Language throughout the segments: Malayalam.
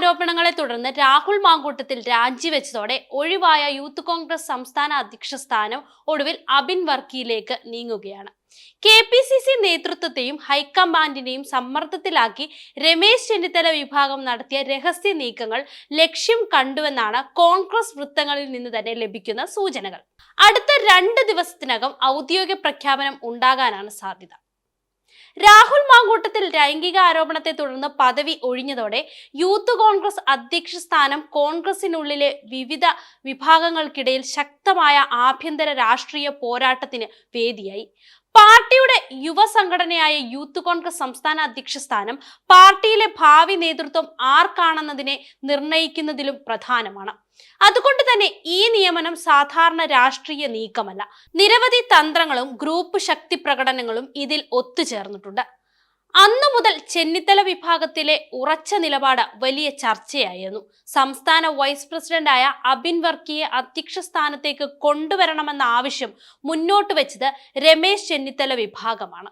ആരോപണങ്ങളെ തുടർന്ന് രാഹുൽ മാങ്കൂട്ടത്തിൽ രാജിവെച്ചതോടെ ഒഴിവായ യൂത്ത് കോൺഗ്രസ് സംസ്ഥാന അധ്യക്ഷ സ്ഥാനം ഒടുവിൽ അബിൻ വർക്കിയിലേക്ക് നീങ്ങുകയാണ്. കെ പി സി സി നേതൃത്വത്തെയും ഹൈക്കമാൻഡിനെയും സമ്മർദ്ദത്തിലാക്കി രമേശ് ചെന്നിത്തല വിഭാഗം നടത്തിയ രഹസ്യ നീക്കങ്ങൾ ലക്ഷ്യം കണ്ടുവെന്നാണ് കോൺഗ്രസ് വൃത്തങ്ങളിൽ നിന്ന് തന്നെ ലഭിക്കുന്ന സൂചനകൾ. അടുത്ത രണ്ട് ദിവസത്തിനകം ഔദ്യോഗിക പ്രഖ്യാപനം ഉണ്ടാകാനാണ് സാധ്യത. രാഹുൽ മാങ്കൂട്ടത്തിൽ ലൈംഗിക ആരോപണത്തെ തുടർന്ന് പദവി ഒഴിഞ്ഞതോടെ യൂത്ത് കോൺഗ്രസ് അധ്യക്ഷ സ്ഥാനം കോൺഗ്രസിനുള്ളിലെ വിവിധ വിഭാഗങ്ങൾക്കിടയിൽ ശക്തമായ ആഭ്യന്തര രാഷ്ട്രീയ പോരാട്ടത്തിന് വേദിയായി. പാർട്ടിയുടെ യുവസംഘടനയായ യൂത്ത് കോൺഗ്രസ് സംസ്ഥാന അധ്യക്ഷ സ്ഥാനം പാർട്ടിയിലെ ഭാവി നേതൃത്വം ആർക്കാണെന്നതിനെ നിർണയിക്കുന്നതിലും പ്രധാനമാണ്. അതുകൊണ്ട് തന്നെ ഈ നിയമനം സാധാരണ രാഷ്ട്രീയ നീക്കമല്ല. നിരവധി തന്ത്രങ്ങളും ഗ്രൂപ്പ് ശക്തി പ്രകടനങ്ങളും ഇതിൽ ഒത്തുചേർന്നിട്ടുണ്ട്. അന്നു മുതൽ ചെന്നിത്തല വിഭാഗത്തിലെ ഉറച്ച നിലപാട് വലിയ ചർച്ചയായിരുന്നു. സംസ്ഥാന വൈസ് പ്രസിഡന്റായ അബിൻ വർക്കിയെ അധ്യക്ഷ സ്ഥാനത്തേക്ക് കൊണ്ടുവരണമെന്ന ആവശ്യം മുന്നോട്ട് വെച്ചത് രമേശ് ചെന്നിത്തല വിഭാഗമാണ്.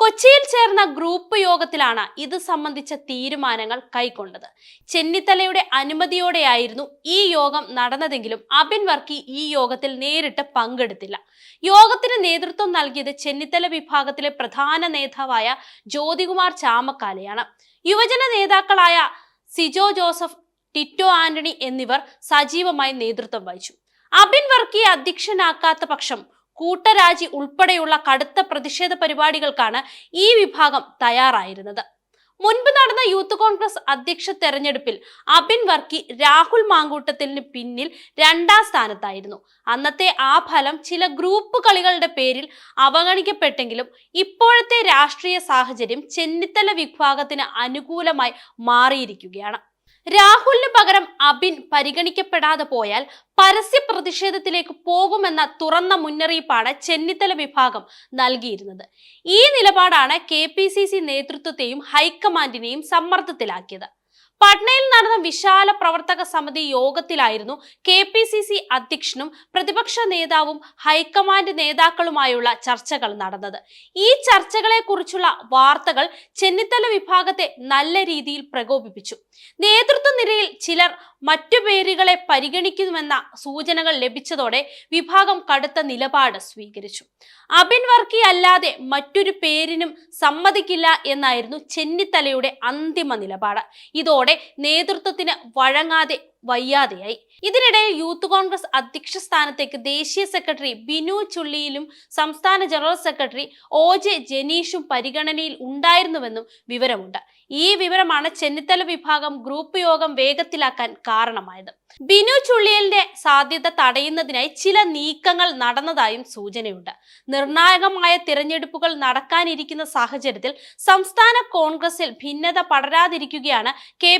കൊച്ചിയിൽ ചേർന്ന ഗ്രൂപ്പ് യോഗത്തിലാണ് ഇത് സംബന്ധിച്ച തീരുമാനങ്ങൾ കൈക്കൊണ്ടത്. ചെന്നിത്തലയുടെ അനുമതിയോടെയായിരുന്നു ഈ യോഗം നടന്നതെങ്കിലും അബിൻ വർക്കി ഈ യോഗത്തിൽ നേരിട്ട് പങ്കെടുത്തില്ല. യോഗത്തിന് നേതൃത്വം നൽകിയത് ചെന്നിത്തല വിഭാഗത്തിലെ പ്രധാന നേതാവായ ജ്യോതികുമാർ ചാമക്കാലയാണ്. യുവജന നേതാക്കളായ സിജോ ജോസഫ് ടിറ്റോ ആന്റണി എന്നിവർ സജീവമായി നേതൃത്വം വഹിച്ചു. അബിൻ വർക്കിയെ അധ്യക്ഷനാക്കാത്ത പക്ഷം കൂട്ടരാജി ഉൾപ്പെടെയുള്ള കടുത്ത പ്രതിഷേധ പരിപാടികൾക്കാണ് ഈ വിഭാഗം തയ്യാറായിരുന്നത്. മുൻപ് നടന്ന യൂത്ത് കോൺഗ്രസ് അധ്യക്ഷ തെരഞ്ഞെടുപ്പിൽ അബിൻ വർക്കി രാഹുൽ മാങ്കൂട്ടത്തിന് പിന്നിൽ രണ്ടാം സ്ഥാനത്തായിരുന്നു. അന്നത്തെ ആ ഫലം ചില ഗ്രൂപ്പ് കളികളുടെ പേരിൽ അവഗണിക്കപ്പെട്ടെങ്കിലും ഇപ്പോഴത്തെ രാഷ്ട്രീയ സാഹചര്യം ചെന്നിത്തല വിഭാഗത്തിന് അനുകൂലമായി മാറിയിരിക്കുകയാണ്. രാഹുലിന് പകരം അബിൻ പരിഗണിക്കപ്പെടാതെ പോയാൽ പരസ്യ പ്രതിഷേധത്തിലേക്ക് പോകുമെന്ന തുറന്ന മുന്നറിയിപ്പാണ് ചെന്നിത്തല വിഭാഗം നൽകിയിരുന്നത്. ഈ നിലപാടാണ് കെ നേതൃത്വത്തെയും ഹൈക്കമാൻഡിനെയും സമ്മർദ്ദത്തിലാക്കിയത്. പട്നയിൽ നടന്ന വിശാല പ്രവർത്തക സമിതി യോഗത്തിലായിരുന്നു കെ പി സി സി അധ്യക്ഷനും പ്രതിപക്ഷ നേതാവും ഹൈക്കമാൻഡ് നേതാക്കളുമായുള്ള ചർച്ചകൾ നടന്നത്. ഈ ചർച്ചകളെ കുറിച്ചുള്ള വാർത്തകൾ ചെന്നിത്തല വിഭാഗത്തെ നല്ല രീതിയിൽ പ്രകോപിപ്പിച്ചു. നേതൃത്വ നിരയിൽ ചിലർ മറ്റു പേരുകളെ പരിഗണിക്കുമെന്ന സൂചനകൾ ലഭിച്ചതോടെ വിഭാഗം കടുത്ത നിലപാട് സ്വീകരിച്ചു. അബിൻ വർക്കി അല്ലാതെ മറ്റൊരു പേരിനും സമ്മതിക്കില്ല എന്നായിരുന്നു ചെന്നിത്തലയുടെ അന്തിമ നിലപാട്. ഇതോടെ നേതൃത്വത്തിന് വഴങ്ങാതെ വയ്യാതെയായി. ഇതിനിടയിൽ യൂത്ത് കോൺഗ്രസ് അധ്യക്ഷ സ്ഥാനത്തേക്ക് ദേശീയ സെക്രട്ടറി ബിനു ചുള്ളിയിലും സംസ്ഥാന ജനറൽ സെക്രട്ടറി ഒ ജെ ജനീഷും പരിഗണനയിൽ ഉണ്ടായിരുന്നുവെന്നും വിവരമുണ്ട്. ഈ വിവരമാണ് ചെന്നിത്തല വിഭാഗം ഗ്രൂപ്പ് യോഗം വേഗത്തിലാക്കാൻ കാരണമായത്. ബിനു ചുള്ളിയലിന്റെ സാധ്യത തടയുന്നതിനായി ചില നീക്കങ്ങൾ നടന്നതായും സൂചനയുണ്ട്. നിർണായകമായ തിരഞ്ഞെടുപ്പുകൾ നടക്കാനിരിക്കുന്ന സാഹചര്യത്തിൽ സംസ്ഥാന കോൺഗ്രസിൽ ഭിന്നത പടരാതിരിക്കുകയാണ് കെ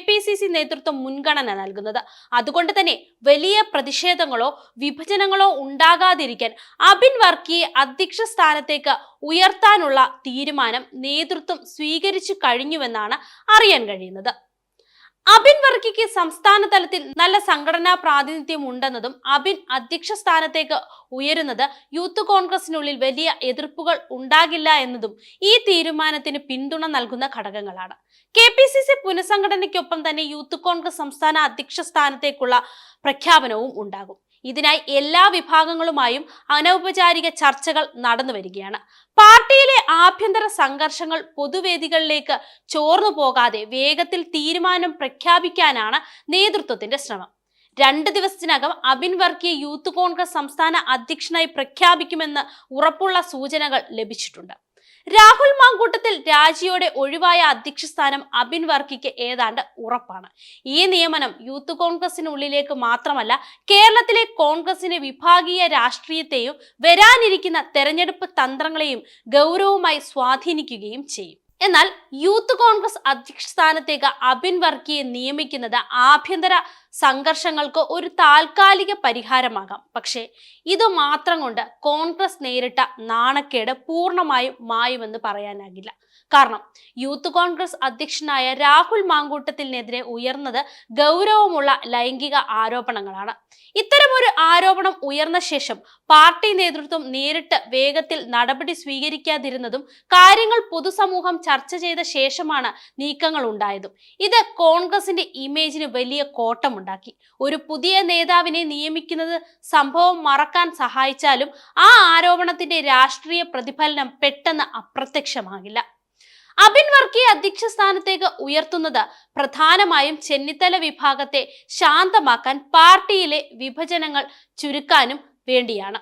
നേതൃത്വം മുൻഗണന നൽകുന്നത്. അതുകൊണ്ട് തന്നെ വലിയ പ്രതിഷേധങ്ങളോ വിഭജനങ്ങളോ ഉണ്ടാകാതിരിക്കാൻ അബിൻ വർക്കിയെ അധ്യക്ഷ സ്ഥാനത്തേക്ക് ഉയർത്താനുള്ള തീരുമാനം നേതൃത്വം സ്വീകരിച്ചു കഴിഞ്ഞുവെന്നാണ് അറിയാൻ കഴിയുന്നത്. അബിൻ വർക്കിക്ക് സംസ്ഥാന തലത്തിൽ നല്ല സംഘടനാ പ്രാതിനിധ്യം ഉണ്ടെന്നതും അബിൻ അധ്യക്ഷ സ്ഥാനത്തേക്ക് ഉയരുന്നത് യൂത്ത് കോൺഗ്രസിനുള്ളിൽ വലിയ എതിർപ്പുകൾ ഉണ്ടാകില്ല എന്നതും ഈ തീരുമാനത്തിന് പിന്തുണ നൽകുന്ന ഘടകങ്ങളാണ്. കെ പി സി സി പുനഃസംഘടനയ്ക്കൊപ്പം തന്നെ യൂത്ത് കോൺഗ്രസ് സംസ്ഥാന അധ്യക്ഷ സ്ഥാനത്തേക്കുള്ള പ്രഖ്യാപനവും ഉണ്ടാകും. ഇതിനായി എല്ലാ വിഭാഗങ്ങളുമായും അനൗപചാരിക ചർച്ചകൾ നടന്നു വരികയാണ്. പാർട്ടിയിലെ ആഭ്യന്തര സംഘർഷങ്ങൾ പൊതുവേദികളിലേക്ക് ചോർന്നു പോകാതെ വേഗത്തിൽ തീരുമാനം പ്രഖ്യാപിക്കാനാണ് നേതൃത്വത്തിന്റെ ശ്രമം. രണ്ട് ദിവസത്തിനകം അബിൻ വർക്കിയെ യൂത്ത് കോൺഗ്രസ് സംസ്ഥാന അധ്യക്ഷനായി പ്രഖ്യാപിക്കുമെന്ന് ഉറപ്പുള്ള സൂചനകൾ ലഭിച്ചിട്ടുണ്ട്. രാഹുൽ മാങ്കൂട്ടത്തിൽ രാജിയോടെ ഒഴിവായ അധ്യക്ഷ സ്ഥാനം അബിൻ വർക്കിക്ക് ഏതാണ്ട് ഉറപ്പാണ്. ഈ നിയമനം യൂത്ത് കോൺഗ്രസിനുള്ളിലേക്ക് മാത്രമല്ല കേരളത്തിലെ കോൺഗ്രസിന്റെ വിഭാഗീയ രാഷ്ട്രീയത്തെയും വരാനിരിക്കുന്ന തെരഞ്ഞെടുപ്പ് തന്ത്രങ്ങളെയും ഗൗരവമായി സ്വാധീനിക്കുകയും ചെയ്യും. എന്നാൽ യൂത്ത് കോൺഗ്രസ് അധ്യക്ഷ സ്ഥാനത്തേക്ക് അബിൻ വർക്കിയെ നിയമിക്കുന്നത് ആഭ്യന്തര സംഘർഷങ്ങൾക്ക് ഒരു താൽക്കാലിക പരിഹാരമാകാം. പക്ഷേ ഇത് മാത്രം കൊണ്ട് കോൺഗ്രസ് നേരിട്ട നാണക്കേട് പൂർണമായും മായുമെന്ന് പറയാനാകില്ല. കാരണം യൂത്ത് കോൺഗ്രസ് അധ്യക്ഷനായ രാഹുൽ മാങ്കൂട്ടത്തിനെതിരെ ഉയർന്നത് ഗൗരവമുള്ള ലൈംഗിക ആരോപണങ്ങളാണ്. ഇത്തരമൊരു ആരോപണം ഉയർന്ന ശേഷം പാർട്ടി നേതൃത്വം നേരിട്ട് വേഗത്തിൽ നടപടി സ്വീകരിക്കാതിരുന്നതും കാര്യങ്ങൾ പൊതുസമൂഹം ചർച്ച ചെയ്ത ശേഷമാണ് നീക്കങ്ങൾ ഉണ്ടായതും ഇത് കോൺഗ്രസിന്റെ ഇമേജിന് വലിയ കോട്ടമുണ്ടാക്കി ഒരു പുതിയ നേതാവിനെ നിയമിക്കുന്നത് സംഭവം മറക്കാൻ സഹായിച്ചാലും ആ ആരോപണത്തിന്റെ രാഷ്ട്രീയ പ്രതിഫലനം പെട്ടെന്ന് അപ്രത്യക്ഷമാകില്ല. അബിൻ വർക്കി അധ്യക്ഷ സ്ഥാനത്തേക്ക് ഉയർത്തുന്നത് പ്രധാനമായും ചെന്നിത്തല വിഭാഗത്തെ ശാന്തമാക്കാൻ പാർട്ടിയിലെ വിഭജനങ്ങൾ ചുരുക്കാനും വേണ്ടിയാണ്.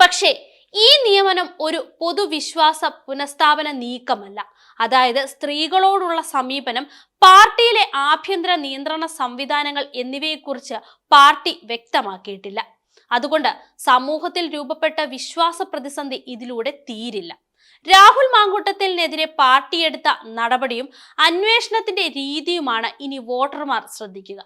പക്ഷേ ഈ നിയമനം ഒരു പൊതുവിശ്വാസ പുനഃസ്ഥാപന നീക്കമല്ല. അതായത് സ്ത്രീകളോടുള്ള സമീപനം പാർട്ടിയിലെ ആഭ്യന്തര നിയന്ത്രണ സംവിധാനങ്ങൾ എന്നിവയെക്കുറിച്ച് പാർട്ടി വ്യക്തമാക്കിയിട്ടില്ല. അതുകൊണ്ട് സമൂഹത്തിൽ രൂപപ്പെട്ട വിശ്വാസ പ്രതിസന്ധി ഇതിലൂടെ തീരില്ല. രാഹുൽ മാങ്കൂട്ടത്തിനെതിരെ പാർട്ടിയെടുത്ത നടപടിയും അന്വേഷണത്തിന്റെ രീതിയുമാണ് ഇനി വോട്ടർമാർ ശ്രദ്ധിക്കുക.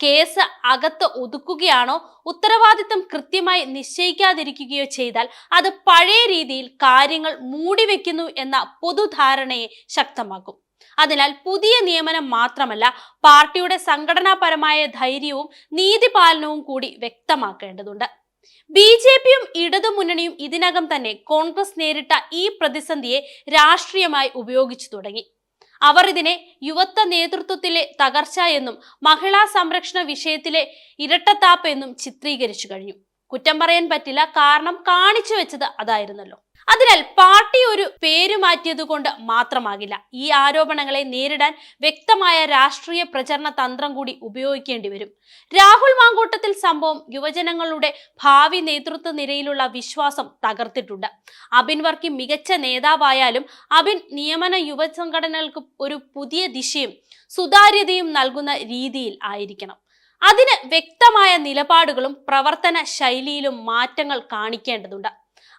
കേസ് അകത്ത് ഒതുക്കുകയാണോ? ഉത്തരവാദിത്തം കൃത്യമായി നിശ്ചയിക്കാതിരിക്കുകയോ ചെയ്താൽ അത് പഴയ രീതിയിൽ കാര്യങ്ങൾ മൂടിവെക്കുന്നു എന്ന പൊതുധാരണയെ ശക്തമാക്കും. അതിനാൽ പുതിയ നിയമനം മാത്രമല്ല പാർട്ടിയുടെ സംഘടനാപരമായ ധൈര്യവും നീതിപാലനവും കൂടി വ്യക്തമാക്കേണ്ടതുണ്ട്. ബി ജെ പിയും ഇടതുമുന്നണിയും ഇതിനകം തന്നെ കോൺഗ്രസ് നേരിട്ട ഈ പ്രതിസന്ധിയെ രാഷ്ട്രീയമായി ഉപയോഗിച്ചു തുടങ്ങി. അവർ ഇതിനെ യുവത്വ നേതൃത്വത്തിലെ തകർച്ച എന്നും മഹിളാ സംരക്ഷണ വിഷയത്തിലെ ഇരട്ടത്താപ്പ് എന്നും ചിത്രീകരിച്ചു കഴിഞ്ഞു. കുറ്റം പറയാൻ പറ്റില്ല. കാരണം കാണിച്ചു വെച്ചത് അതായിരുന്നല്ലോ. അതിനാൽ പാർട്ടി ഒരു പേര് മാറ്റിയത് കൊണ്ട് മാത്രമാകില്ല. ഈ ആരോപണങ്ങളെ നേരിടാൻ വ്യക്തമായ രാഷ്ട്രീയ പ്രചരണ തന്ത്രം കൂടി ഉപയോഗിക്കേണ്ടി വരും. രാഹുൽ മാങ്കൂട്ടത്തിൽ സംഭവം യുവജനങ്ങളുടെ ഭാവി നേതൃത്വ നിരയിലുള്ള വിശ്വാസം തകർത്തിട്ടുണ്ട്. അബിൻ വർക്കി മികച്ച നേതാവായാലും അബിൻ നിയമന യുവസംഘടനകൾക്ക് ഒരു പുതിയ ദിശയും സുതാര്യതയും നൽകുന്ന രീതിയിൽ ആയിരിക്കണം. അതിന് വ്യക്തമായ നിലപാടുകളും പ്രവർത്തന ശൈലിയിലും മാറ്റങ്ങൾ കാണിക്കേണ്ടതുണ്ട്.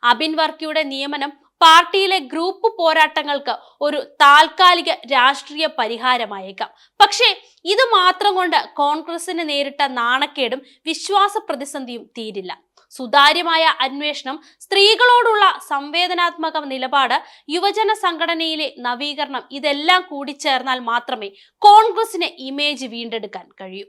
അബിൻ വർക്കിയുടെ നിയമനം പാർട്ടിയിലെ ഗ്രൂപ്പ് പോരാട്ടങ്ങൾക്ക് ഒരു താൽക്കാലിക രാഷ്ട്രീയ പരിഹാരമായേക്കാം. പക്ഷേ ഇത് മാത്രം കൊണ്ട് കോൺഗ്രസിന് നേരിട്ട നാണക്കേടും വിശ്വാസ പ്രതിസന്ധിയും തീരില്ല. സുതാര്യമായ അന്വേഷണം സ്ത്രീകളോടുള്ള സംവേദനാത്മക നിലപാട് യുവജന സംഘടനയിലെ നവീകരണം ഇതെല്ലാം കൂടി ചേർന്നാൽ മാത്രമേ കോൺഗ്രസിന് ഇമേജ് വീണ്ടെടുക്കാൻ കഴിയൂ.